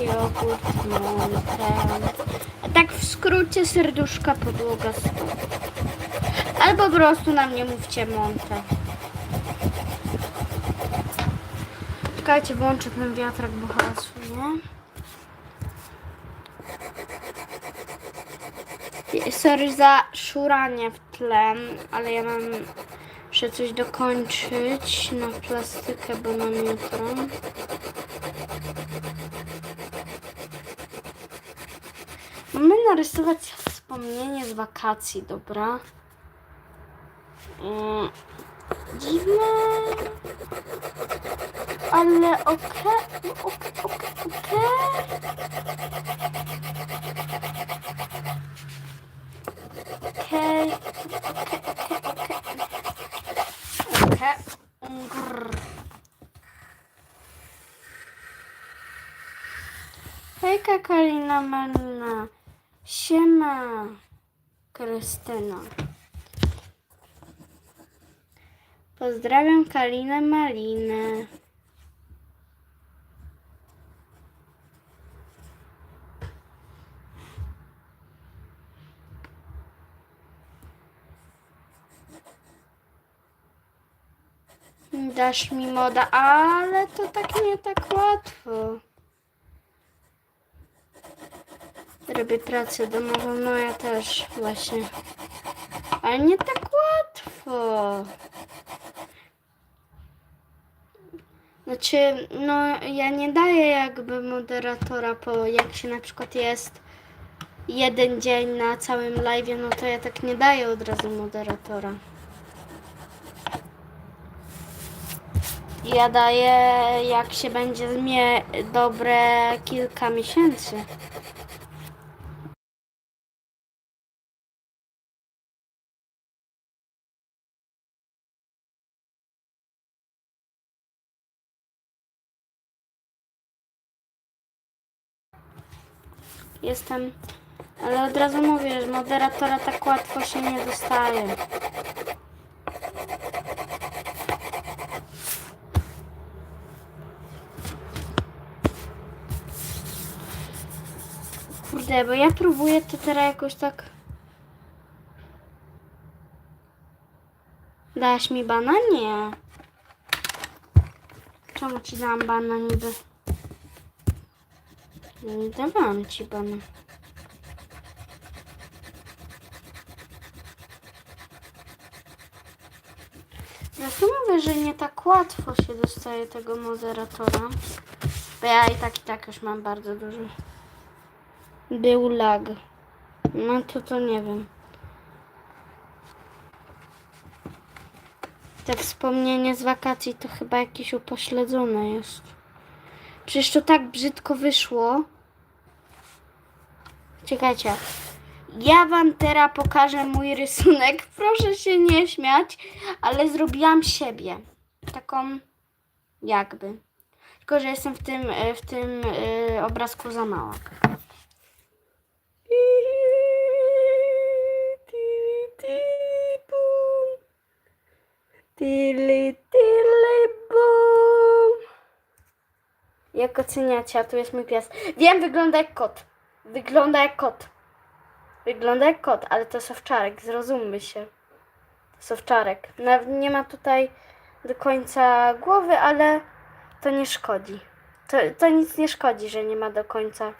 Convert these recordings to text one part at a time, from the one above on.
jogurt, montę. A tak w skrócie serduszka podłoga stół. Albo po prostu na mnie mówcie montę. Czekajcie, włączę ten wiatrak, bo hałasuje. Sorry za szuranie w tle, ale ja mam jeszcze coś dokończyć na plastykę, bo mam jutro. Mamy narysować wspomnienie z wakacji, dobra? Mm, dziwne, ale okej, okej, okej, okej. Okej, okej, okej, okej. Okej. Grr. Hejka Kalina Malina. Siema Krystyna. Pozdrawiam Kalinę Malinę. Dasz mi moda, ale to tak nie tak łatwo. Robię pracę domową, no ja też właśnie. Ale nie tak łatwo. Znaczy, no ja nie daję jakby moderatora po, jak się na przykład jest jeden dzień na całym live, no to ja tak nie daję od razu moderatora. Ja daję, jak się będzie mnie dobre kilka miesięcy. Jestem, ale od razu mówię, że moderatora tak łatwo się nie dostaje. Kurde, bo ja próbuję to teraz jakoś tak... Dasz mi bana? Nie. Czemu ci dałam bana niby? Nie dawałam ci bana. Zresztą mówię, że nie tak łatwo się dostaje tego moderatora. Bo ja i tak i tak już mam bardzo dużo. Był lag. No to to nie wiem. Te wspomnienie z wakacji to chyba jakieś upośledzone jest. Przecież to tak brzydko wyszło. Czekajcie. Ja wam teraz pokażę mój rysunek. Proszę się nie śmiać, ale zrobiłam siebie. Taką jakby. Tylko, że jestem w tym, e, w tym e, obrazku za mała. Tili, Jak oceniacie? A tu jest mój pies. Wiem, wygląda jak kot. Wygląda jak kot. Wygląda jak kot, ale to sowczarek, zrozummy się. Sowczarek. Nawet nie ma tutaj do końca głowy, ale to nie szkodzi. To, to nic nie szkodzi, że nie ma do końca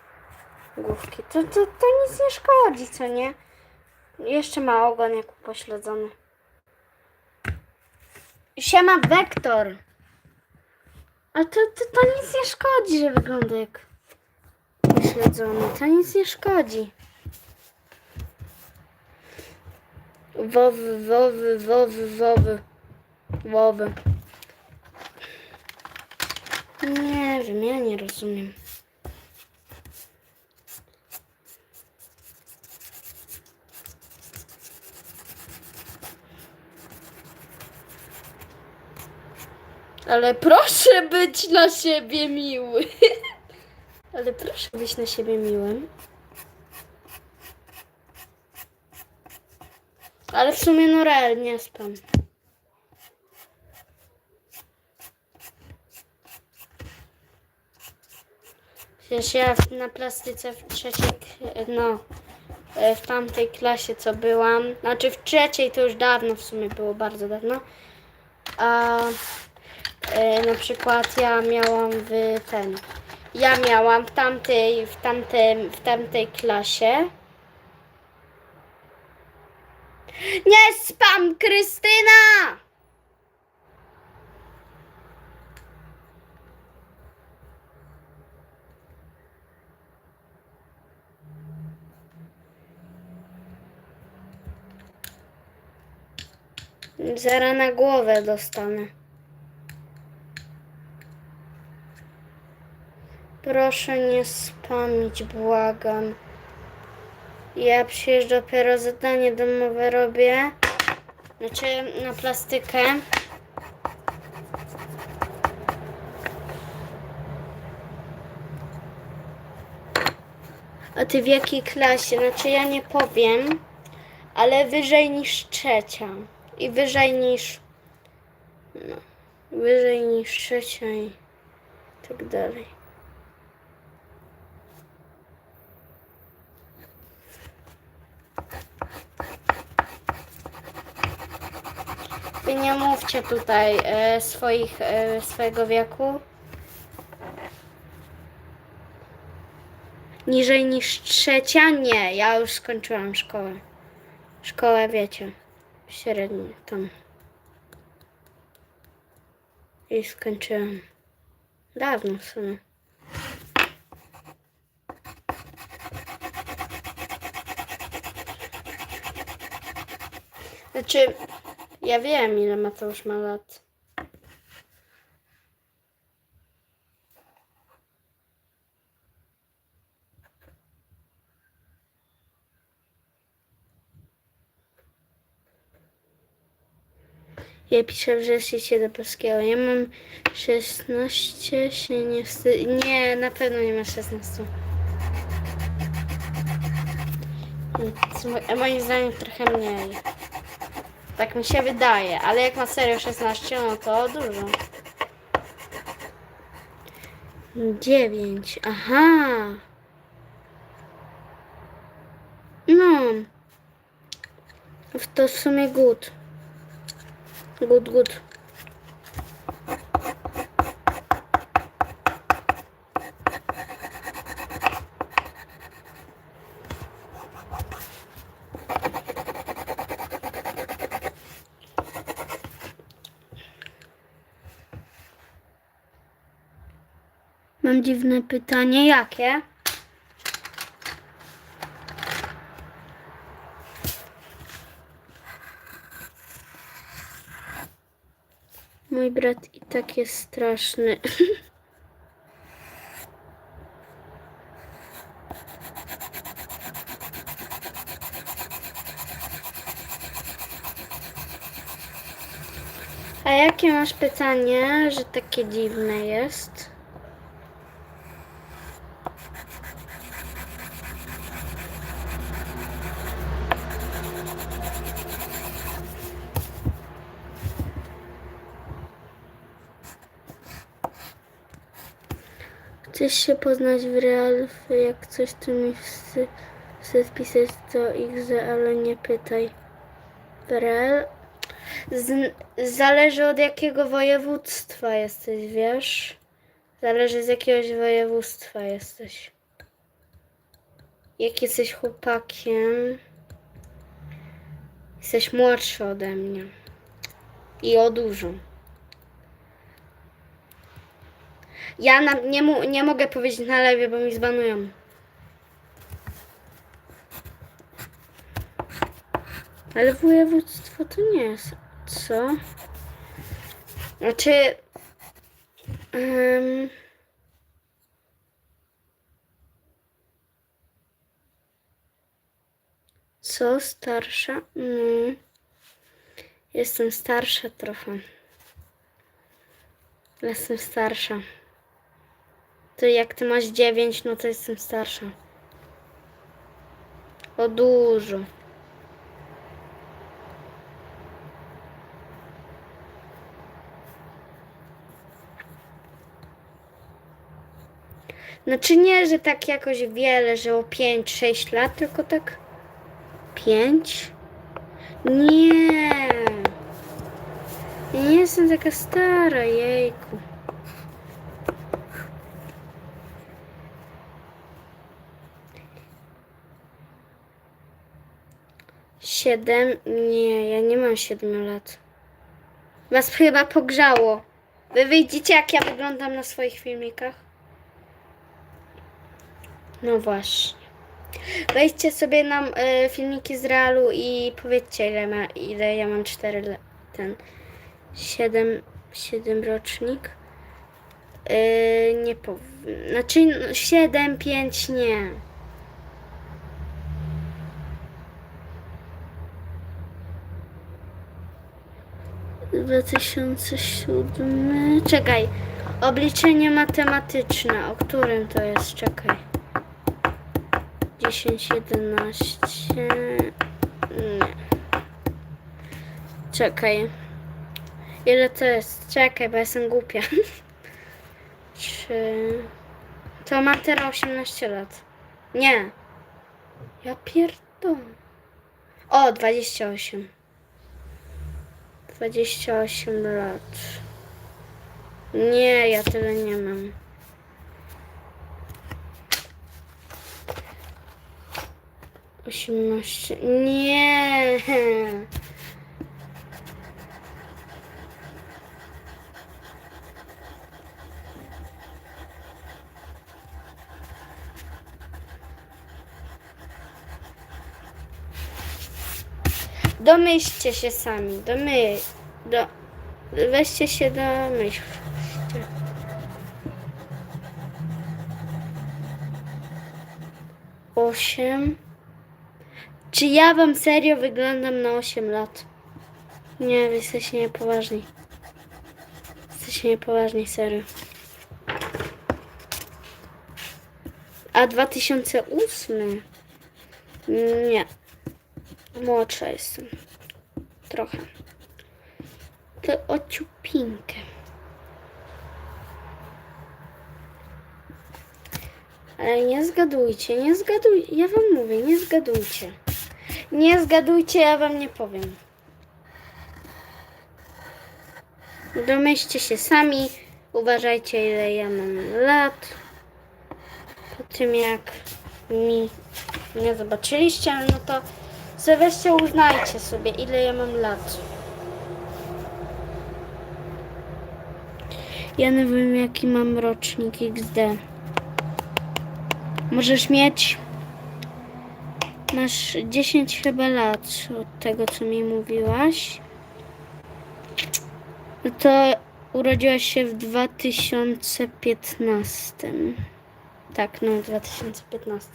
główki. To, to, to nic nie szkodzi, co nie? Jeszcze ma ogon jak upośledzony. Siema Wektor. A to, to, to nic nie szkodzi, że wygląda jak upośledzony. To nic nie szkodzi. Wowy, wowy, wowy, wowy. Wowy. Nie wiem, ja nie rozumiem. Ale proszę być na siebie miły. Ale proszę być na siebie miłym. Ale w sumie no real, nie spam. Przecież ja na plastyce w trzeciej, no, e, w tamtej klasie co byłam, znaczy w trzeciej to już dawno w sumie było, bardzo dawno, a na przykład ja miałam w ten, ja miałam w tamtej, w tamtym, w tamtej klasie. Nie spam, Krystyna! Zara na głowę dostanę. Proszę nie spamić, błagam. Ja przecież dopiero zadanie domowe robię. Znaczy na plastykę. A ty w jakiej klasie? Znaczy ja nie powiem, ale wyżej niż trzecia. I wyżej niż. No, wyżej niż trzecia i tak dalej. Wy nie mówcie tutaj e, swoich, e, swojego wieku. Niżej niż trzecia? Nie, ja już skończyłam szkołę. Szkołę, wiecie, średnią tam. I skończyłam. Dawno w sumie. Znaczy, ja wiem ile Mateusz ma lat. Ja piszę wrześniu się do polskiego. Ja mam 16, się nie wstyd... Nie, na pewno nie ma 16. Mo- Moim zdaniem trochę mniej. Tak mi się wydaje, ale jak ma serio 16, no to dużo. 9, aha. No. To w sumie good. Good, good. Dziwne pytanie, jakie? Mój brat i tak jest straszny. A jakie masz pytanie, że takie dziwne jest? Chcesz się poznać w real, jak coś tu mi chce, chce wpisać to XZ, ale nie pytaj. Real? Z, zależy od jakiego województwa jesteś, wiesz? Zależy z jakiegoś województwa jesteś. Jak jesteś chłopakiem, jesteś młodszy ode mnie. I o dużo. Ja na, nie, mu, nie mogę powiedzieć na lewie, bo mi zbanują. Ale województwo to nie jest. Co? Znaczy. em, co starsza? Mm, jestem starsza trochę. Jestem starsza. To jak ty masz 9, no to jestem starsza. O dużo. Znaczy nie, że tak jakoś wiele, że o 5-6 lat, tylko tak 5? Nie. Ja nie jestem taka stara, jejku. Siedem? Nie, ja nie mam siedmiu lat. Was chyba pogrzało. Wy widzicie, jak ja wyglądam na swoich filmikach? No właśnie. Wejdźcie sobie na y, filmiki z realu i powiedzcie, ile, ma, ile ja mam 4 lat. Ten 7, 7 rocznik. Yy, nie powiem. Znaczy no, 7, 5 nie. Dwa tysiące siódmy. Czekaj. Obliczenie matematyczne. O którym to jest? Czekaj. 10, 11. Nie. Czekaj. Ile to jest? Czekaj, bo jestem głupia. Trzy. To mam teraz 18 lat. Nie. Ja pierdolę. O, 28. 28 lat. Nie, ja tyle nie mam. Osiemnaście. Nie. Domyślcie się sami. Domy... Do... Weźcie się domyślcie. Osiem. Czy ja wam serio wyglądam na 8 lat? Nie, wy jesteście niepoważni. Jesteście niepoważni, serio. A 2008? Nie. Młodsza jestem. Trochę. To o ciupinkę. Ale nie zgadujcie, nie zgadujcie. Ja wam mówię, nie zgadujcie. Nie zgadujcie, ja wam nie powiem. Domyślcie się sami. Uważajcie, ile ja mam lat. Po tym, jak mi nie zobaczyliście, no to sobie uznajcie sobie, ile ja mam lat. Ja nie wiem, jaki mam rocznik XD. Możesz mieć. Masz 10 chyba lat od tego, co mi mówiłaś. No to urodziłaś się w 2015. Tak, no 2015.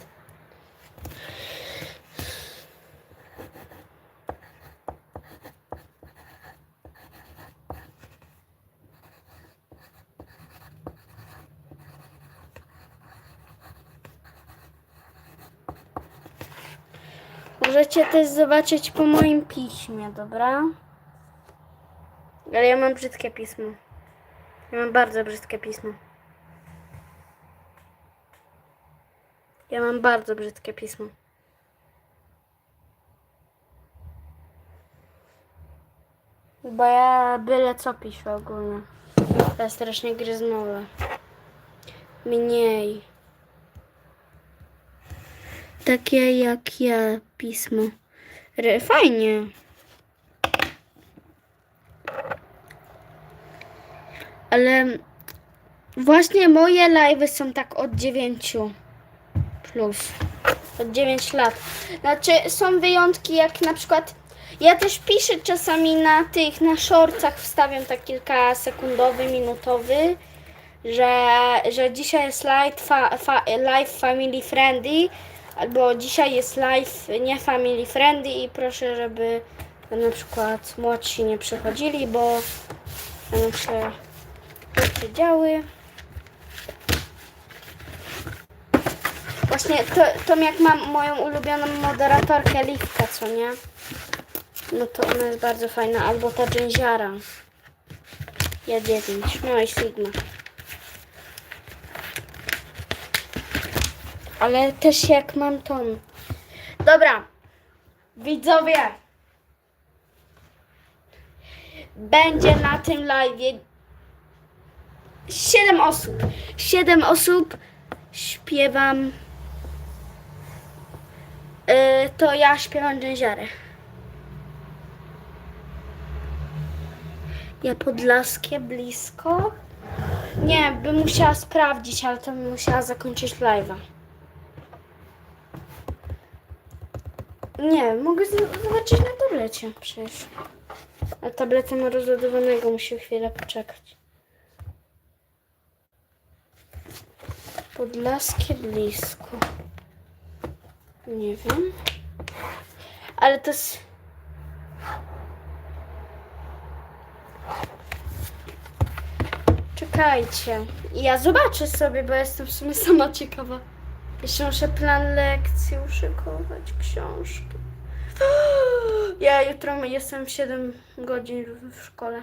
Możecie też zobaczyć po moim piśmie, dobra? Ale ja mam brzydkie pismo. Ja mam bardzo brzydkie pismo. Ja mam bardzo brzydkie pismo. Bo ja byle co piszę ogólnie. Ja strasznie gryzmowe. Mniej. Takie jak ja pismo. Re- Fajnie. Ale właśnie moje live'y są tak od 9 plus. Od 9 lat. Znaczy są wyjątki jak na przykład ja też piszę czasami na tych, na shortcach wstawiam tak kilka sekundowy, minutowy, że, że dzisiaj jest live, fa, fa, live family friendly, albo dzisiaj jest live nie family friendly i proszę, żeby na przykład młodsi nie przychodzili, bo będą się rzeczy działy. Właśnie to, to jak mam moją ulubioną moderatorkę Liwka, co nie? No to ona jest bardzo fajna. Albo ta dżęziara. Ja 9. No i Sigma. Ale też jak mam ton. Dobra, widzowie. Będzie na tym live 7 osób. 7 osób śpiewam. Yy, to ja śpiewam dżęziarę. Ja podlaskie blisko. Nie, bym musiała sprawdzić, ale to bym musiała zakończyć live'a. Nie, mogę zobaczyć na tablecie przecież. A tabletem rozładowanego musi chwilę poczekać. Podlaskie blisko. Nie wiem. Ale to jest... Czekajcie. Ja zobaczę sobie, bo jestem w sumie sama ciekawa. Jeszcze muszę plan lekcji uszykować, książki. Ja jutro jestem w 7 godzin w- szkole.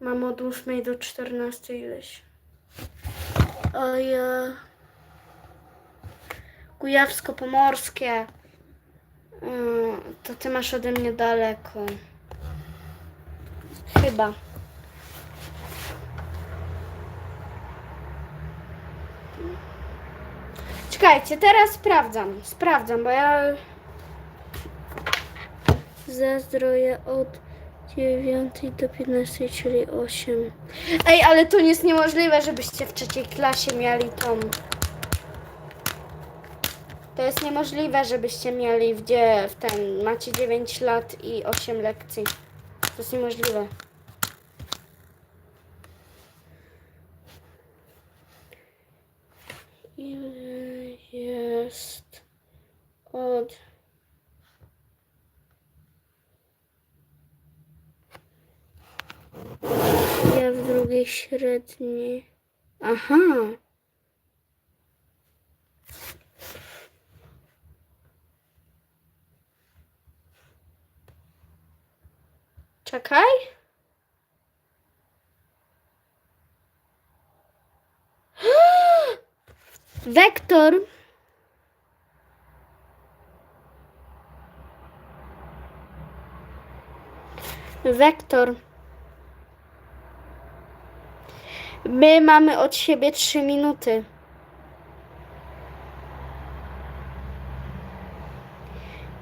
Mam od 8 do 14 ileś. O ja. Kujawsko-Pomorskie. Mm, To ty masz ode mnie daleko. Chyba. Czekajcie, teraz sprawdzam. Sprawdzam, bo ja zazdroję od 9 do 15, czyli 8. Ej, ale to nie jest niemożliwe, żebyście w trzeciej klasie mieli tą. To jest niemożliwe, żebyście mieli w, dzie- w ten. Macie 9 lat i 8 lekcji. To jest niemożliwe. Ile jest od ja w drugiej średniej. Aha. Czekaj. Wektor. Wektor. My mamy od siebie 3 minuty.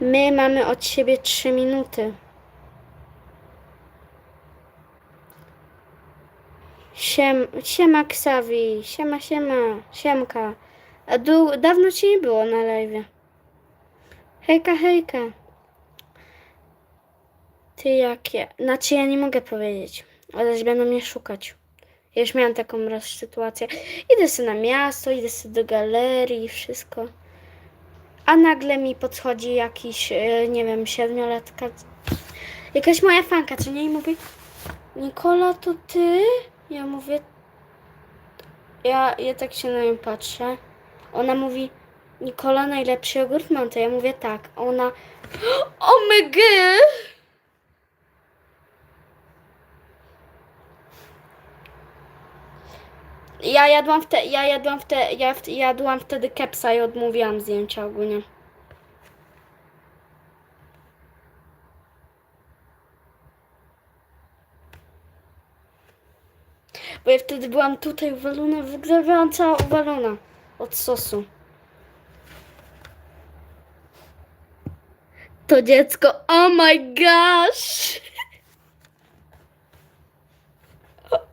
My mamy od siebie 3 minuty. Siem, siema Ksawi, siema, siema, siemka. A du, dawno ci nie było na live. Hejka, hejka. Ty jakie? Znaczy ja nie mogę powiedzieć, ale będą mnie szukać. Ja już miałam taką raz sytuację. Idę sobie na miasto, idę sobie do galerii i wszystko. A nagle mi podchodzi jakiś, e, nie wiem, siedmiolatka. Jakaś moja fanka, co nie? I mówi, Nikola, to ty? Ja mówię, ja, ja tak się na nią patrzę. Ona mówi, Nikola, najlepszy jogurt mam, to ja mówię tak. Ona, omega! Ja jadłam wtedy, ja jadłam wtedy, ja w- jadłam wtedy kepsa i odmówiłam zdjęcia ogólnie. Bo ja wtedy byłam tutaj uwalona, wyglądałam cała uwalona od sosu. To dziecko, oh my gosh!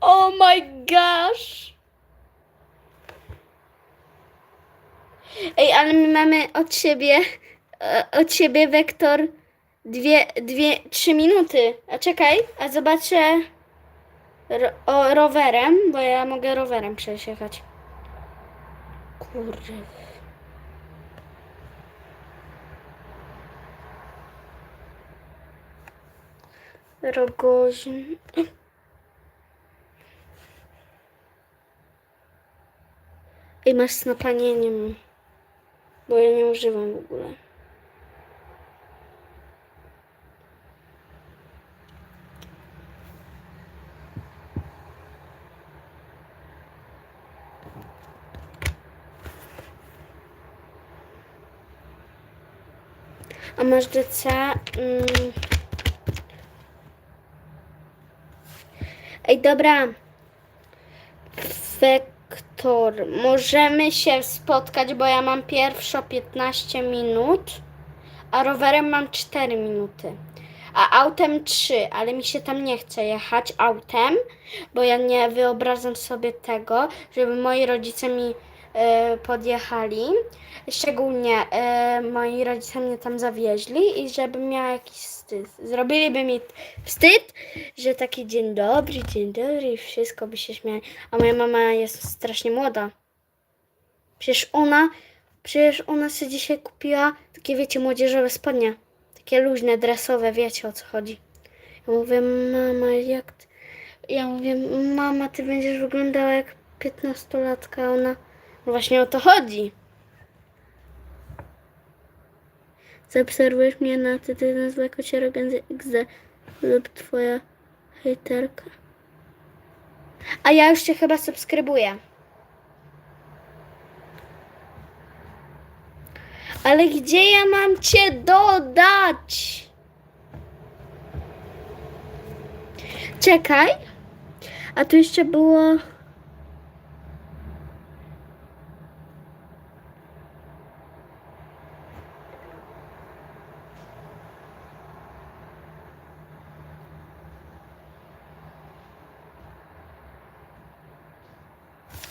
Oh my gosh! Ej, ale my mamy od siebie, e, od siebie wektor dwie, dwie, trzy minuty. A czekaj, a zobaczę ro, o, rowerem, bo ja mogę rowerem przejść jechać. Kurde. Rogozin. Ej, masz snapanie? Nie bo ja nie używam w ogóle. A masz DC? Mm. Ej, dobra. Wektor. Możemy się spotkać, bo ja mam pierwszo 15 minut, a rowerem mam 4 minuty. A autem 3, ale mi się tam nie chce jechać autem, bo ja nie wyobrażam sobie tego, żeby moi rodzice mi podjechali. Szczególnie e, moi rodzice mnie tam zawieźli i żebym miała jakiś wstyd. Zrobiliby mi wstyd, że taki dzień dobry, dzień dobry i wszystko by się śmiali. A moja mama jest strasznie młoda. Przecież ona, przecież ona sobie dzisiaj kupiła takie, wiecie, młodzieżowe spodnie. Takie luźne, dresowe, wiecie o co chodzi. Ja mówię, mama, jak. Ja mówię, mama, ty będziesz wyglądała jak piętnastolatka, ona... Właśnie o to chodzi. Zaobserwujesz mnie na ty, ty nazwa kociera XD lub twoja hejterka. A ja już cię chyba subskrybuję. Ale gdzie ja mam cię dodać? Czekaj. A tu jeszcze było.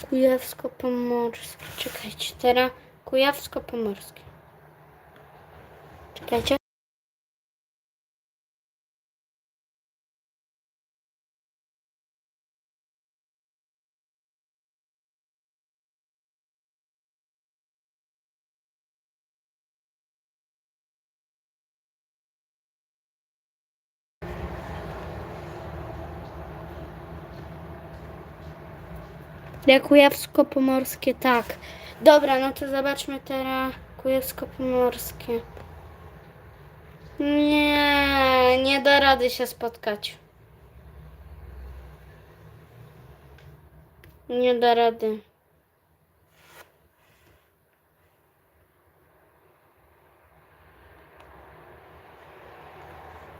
Kujawsko-Pomorskie. Czekajcie, teraz Kujawsko-Pomorskie. Czekajcie. Ja Kujawsko-Pomorskie, tak. Dobra, no to zobaczmy teraz Kujawsko-Pomorskie. Nie, nie da rady się spotkać. Nie da rady.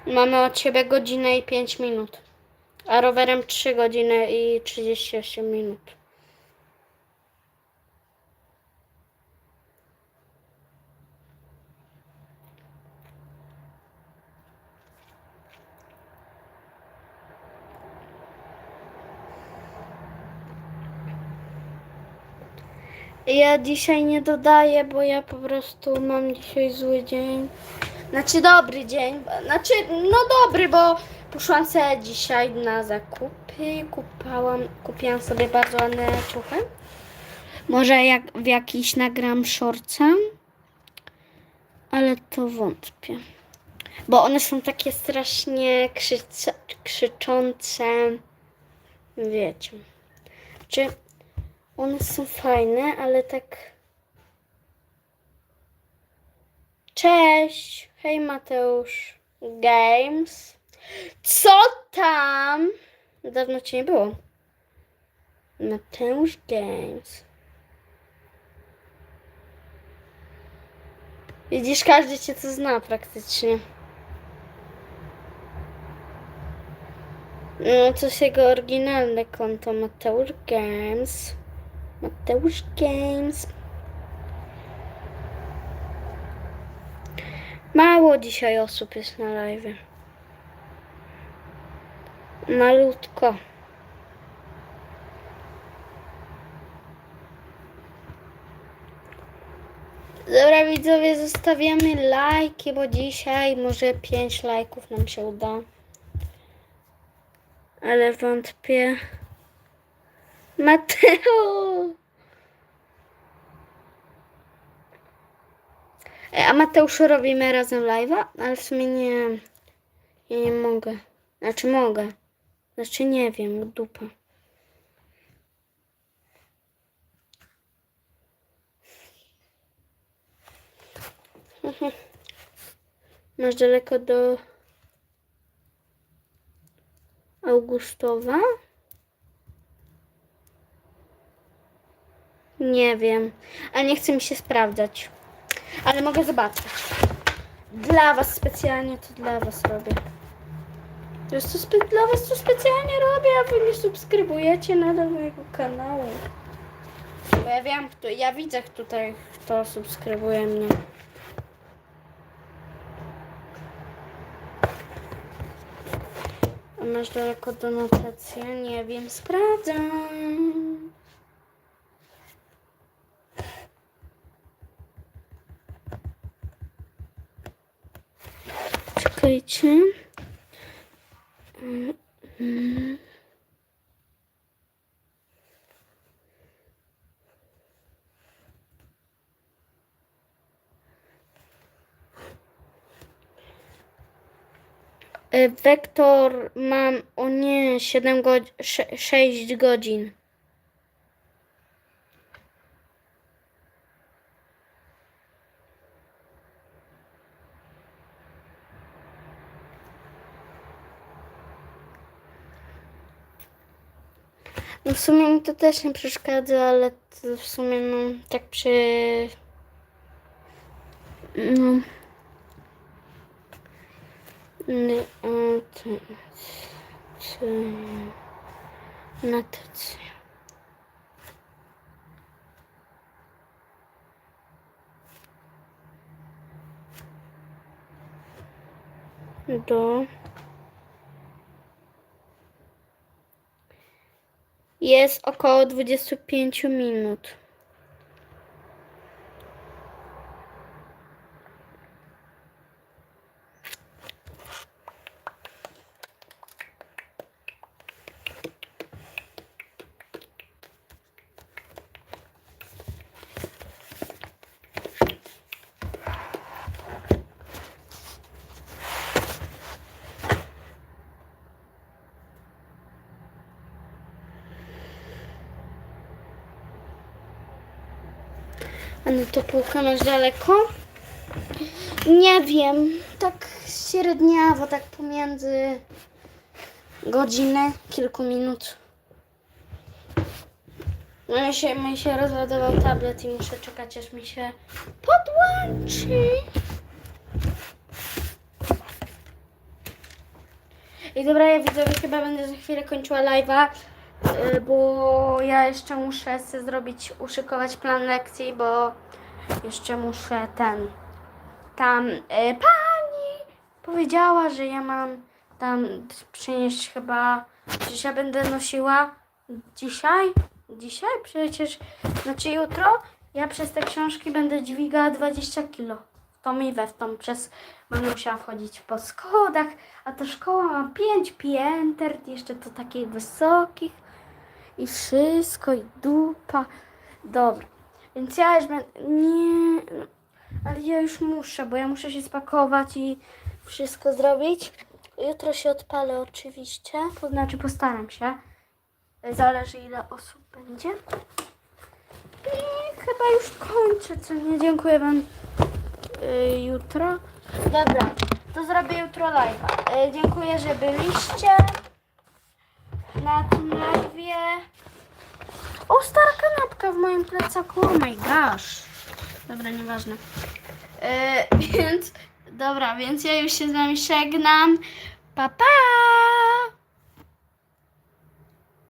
Mamy od ciebie godzinę i 5 minut, a rowerem 3 godziny i 38 minut. Ja dzisiaj nie dodaję, bo ja po prostu mam dzisiaj zły dzień. Znaczy dobry dzień. Znaczy, no dobry, bo poszłam sobie dzisiaj na zakupy. Kupałam, kupiłam sobie bardzo ładne ciuchy. Może jak w jakiś nagram shortsa. Ale to wątpię. Bo one są takie strasznie krzyce, krzyczące. Wiecie. Czy one są fajne, ale tak. Cześć! Hej Mateusz Games. Co tam? Dawno cię nie było. Mateusz Games. Widzisz, każdy cię to zna praktycznie. No, to jest jego oryginalne konto Mateusz Games. Mateusz Games. Mało dzisiaj osób jest na live. Malutko. Dobra widzowie, zostawiamy lajki, bo dzisiaj może 5 lajków nam się uda. Ale wątpię. Mateo! Ej, A Mateuszu robimy razem live'a? Ale w sumie nie. Ja nie mogę. Znaczy mogę. Znaczy nie wiem, dupa. Masz daleko do Augustowa? Nie wiem. A nie chce mi się sprawdzać. Ale mogę zobaczyć. Dla was specjalnie to dla was robię. To jest to dla was to specjalnie robię, a wy nie subskrybujecie nadal mojego kanału. Bo ja wiem, kto, ja widzę tutaj, kto subskrybuje mnie. A masz daleko do notacji? Nie wiem, sprawdzam. Mm. E, Wektor mam, o nie, 7 godzin, 6 godzin. Sumie mi to też nie przeszkadza, ale to w sumie no tak przy... No... Nie, a to... Co... Notacja. Do... Jest około 25 minut. A no to półkę masz daleko? Nie wiem. Tak średniawo, tak pomiędzy godzinę, kilku minut. No mi się, mi się rozładował tablet i muszę czekać, aż mi się podłączy. I dobra, ja widzowie chyba będę za chwilę kończyła live'a, bo ja jeszcze muszę sobie zrobić, uszykować plan lekcji, bo jeszcze muszę ten, tam y, pani powiedziała, że ja mam tam przynieść chyba, że ja będę nosiła dzisiaj, dzisiaj? Przecież, znaczy jutro, ja przez te książki będę dźwigała 20 kilo. W tą i we w tą, przez, będę musiała wchodzić po schodach, a ta szkoła ma 5 pięter, jeszcze to takich wysokich i wszystko, i dupa. Dobra, więc ja już będę, nie, ale ja już muszę, bo ja muszę się spakować i wszystko zrobić. Jutro się odpalę oczywiście, to znaczy postaram się. Zależy ile osób będzie. I chyba już kończę, co nie? Dziękuję Wam y, jutro. Dobra, to zrobię jutro live'a. Y, dziękuję, że byliście na live'ie. O, stara kanapka w moim plecaku. Oh my gosh. Dobra, nieważne. Y, więc, dobra, więc ja już się z Wami żegnam. Pa, pa!